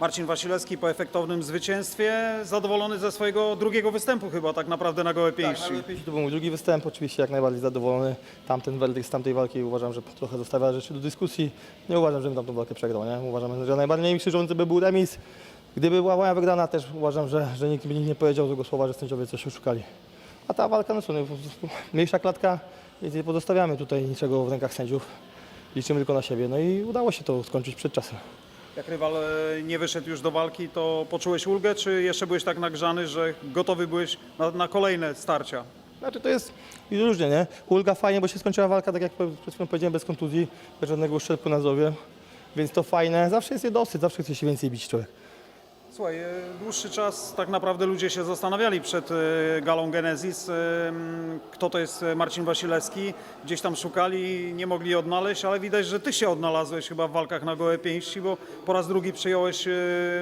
Marcin Wasilewski po efektownym zwycięstwie, zadowolony ze swojego drugiego występu chyba tak naprawdę na gołe pięści. To był mój drugi występ, oczywiście jak najbardziej zadowolony. Tamten werdykt z tamtej walki uważam, że trochę zostawia rzeczy do dyskusji. Nie uważam, żebym tamtą walkę przegrał, nie? Uważam, że najbardziej krzyżący by był remis. Gdyby była moja wygrana, też uważam, że, że nikt by nie powiedział złego słowa, że sędziowie coś oszukali. A ta walka, no co, no, mniejsza klatka, więc nie pozostawiamy tutaj niczego w rękach sędziów. Liczymy tylko na siebie. No i udało się to skończyć przed czasem. Jak rywal e, nie wyszedł już do walki, to poczułeś ulgę, czy jeszcze byłeś tak nagrzany, że gotowy byłeś na, na kolejne starcia? Znaczy to jest i różnie, nie? Ulga fajnie, bo się skończyła walka, tak jak przed chwilą powiedziałem, bez kontuzji, bez żadnego uszczerbku na zdrowie. Więc to fajne. Zawsze jest niedosyt, zawsze chce się więcej bić człowiek. Słuchaj, e, dłuższy czas tak naprawdę ludzie się zastanawiali przed e, galą Genesis, e, kto to jest Marcin Wasilewski. Gdzieś tam szukali, nie mogli odnaleźć, ale widać, że ty się odnalazłeś chyba w walkach na gołe pięści, bo po raz drugi przyjąłeś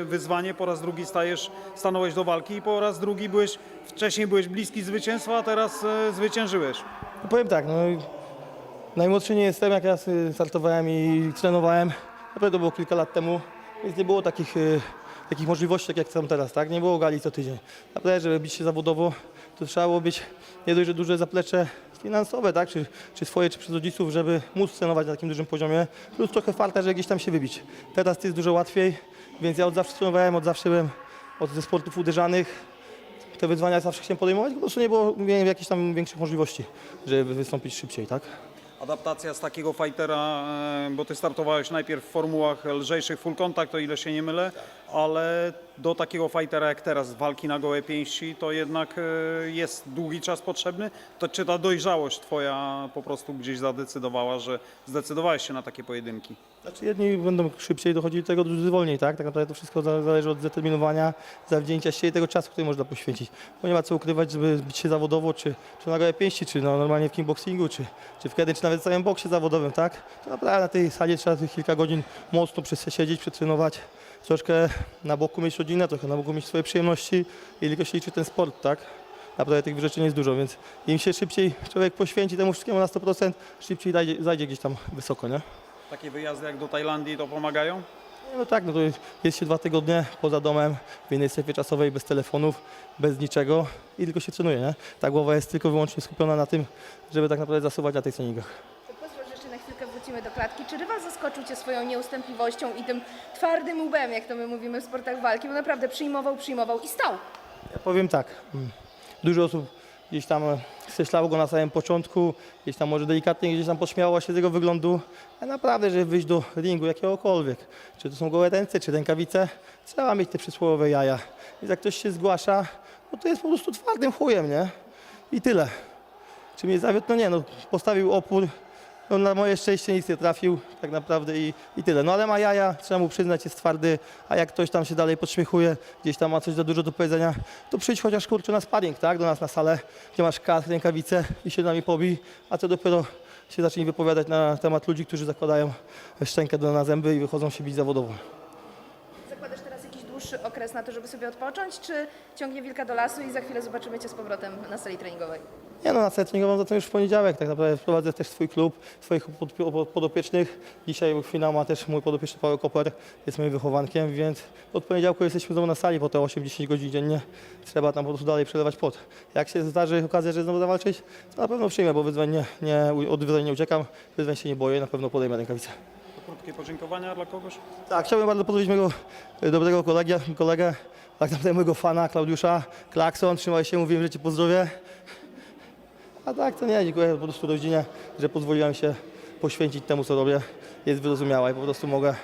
wyzwanie, po raz drugi stajesz, stanąłeś do walki i po raz drugi byłeś, wcześniej byłeś bliski zwycięstwa, a teraz zwyciężyłeś. No powiem tak, no najmłodszy nie jestem, jak ja startowałem i trenowałem. Naprawdę to było kilka lat temu, więc nie było takich, takich możliwości, tak jak są teraz, tak? Nie było gali co tydzień. Naprawdę, żeby bić się zawodowo, to trzeba było być nie dość, że duże zaplecze finansowe, tak? Czy, czy swoje, czy przez rodziców, żeby móc trenować na takim dużym poziomie, plus trochę farta, że gdzieś tam się wybić. Teraz to jest dużo łatwiej, więc ja od zawsze trenowałem, od zawsze byłem od ze sportów uderzanych, te wyzwania zawsze chciałem podejmować, po prostu nie było miałem jakichś tam większych możliwości, żeby wystąpić szybciej, tak? Adaptacja z takiego fightera, e, bo ty startowałeś najpierw w formułach lżejszych full contact, o ile się nie mylę, ale do takiego fightera jak teraz, walki na gołe pięści, to jednak e, jest długi czas potrzebny. To czy ta dojrzałość twoja po prostu gdzieś zadecydowała, że zdecydowałeś się na takie pojedynki? Znaczy jedni będą szybciej dochodzili do tego, drudzy wolniej, tak? Tak naprawdę to wszystko za- zależy od zdeterminowania, zawzięcia się i tego czasu, który można poświęcić. Bo nie ma co ukrywać, żeby bić się zawodowo, czy, czy na gołe pięści, czy no, normalnie w kickboxingu, czy, czy w kiedy, czy nawet w całym boksie zawodowym, tak? To naprawdę na tej sali trzeba tych kilka godzin mocno przesiedzieć, przetrenować, troszkę na boku mieć rodzinę, trochę na boku mieć swoje przyjemności i tylko się liczy ten sport, tak? Naprawdę tych wyrzeczeń jest dużo, więc im się szybciej człowiek poświęci temu wszystkiemu na 100%, szybciej zajdzie, zajdzie gdzieś tam wysoko, nie? Takie wyjazdy jak do Tajlandii to pomagają? No tak, no to jest się dwa tygodnie poza domem, w innej strefie czasowej, bez telefonów, bez niczego i tylko się trenuje, nie? Ta głowa jest tylko wyłącznie skupiona na tym, żeby tak naprawdę zasuwać na tych treningach. To pozwól, że jeszcze na chwilkę wrócimy do klatki. Czy rywal zaskoczył Cię swoją nieustępliwością i tym twardym łbem, jak to my mówimy w sportach walki, bo naprawdę przyjmował, przyjmował i stał. Ja powiem tak, mm, dużo osób gdzieś tam e, skreślało go na samym początku, gdzieś tam może delikatnie gdzieś tam pośmiało się z jego wyglądu, a naprawdę, żeby wyjść do ringu jakiegokolwiek, czy to są gołe ręce, czy rękawice, trzeba mieć te przysłowiowe jaja. Więc jak ktoś się zgłasza, no to jest po prostu twardym chujem, nie? I tyle. Czy mnie zawiódł? No nie, no postawił opór, no na moje szczęście nic nie trafił, tak naprawdę i, i tyle. No ale ma jaja, trzeba mu przyznać, jest twardy, a jak ktoś tam się dalej podśmiechuje, gdzieś tam ma coś za dużo do powiedzenia, to przyjdź chociaż kurczę na sparring, tak, do nas na salę, gdzie masz kask, rękawice i się z nami pobij, a to dopiero się zacznij wypowiadać na temat ludzi, którzy zakładają szczękę na zęby i wychodzą się bić zawodowo. Zakładasz teraz jakiś dłuższy okres na to, żeby sobie odpocząć, czy ciągnie wilka do lasu i za chwilę zobaczymy Cię z powrotem na sali treningowej? Nie no, na scenę treningową zatem już w poniedziałek. Tak naprawdę prowadzę też swój klub, swoich pod- pod- podopiecznych. Dzisiaj finał ma też mój podopieczny Paweł Koper, jest moim wychowankiem, więc od poniedziałku jesteśmy znowu na sali po te 8-10 godzin dziennie. Trzeba tam po prostu dalej przelewać pot. Jak się zdarzy okazja, że znowu zawalczyć, to na pewno przyjmę, bo wyzwań nie, nie, od wyzwań nie uciekam, wyzwań się nie boję, na pewno podejmę rękawice. Krótkie podziękowania dla kogoś? Tak, chciałbym bardzo pozdrowić mojego e, dobrego kolegę, kolegę, tak naprawdę mojego fana, Klaudiusza, Klakson, trzymaj się, mówiłem, że Cię pozdrowię. A tak, to nie, dziękuję po prostu rodzinie, że pozwoliłem się poświęcić temu, co robię. Jest wyrozumiała i po prostu mogę,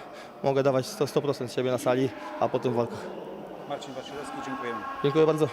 mogę dawać 100%, 100% siebie na sali, a potem w walkach. Marcin Wasilewski, dziękujemy. Dziękuję bardzo.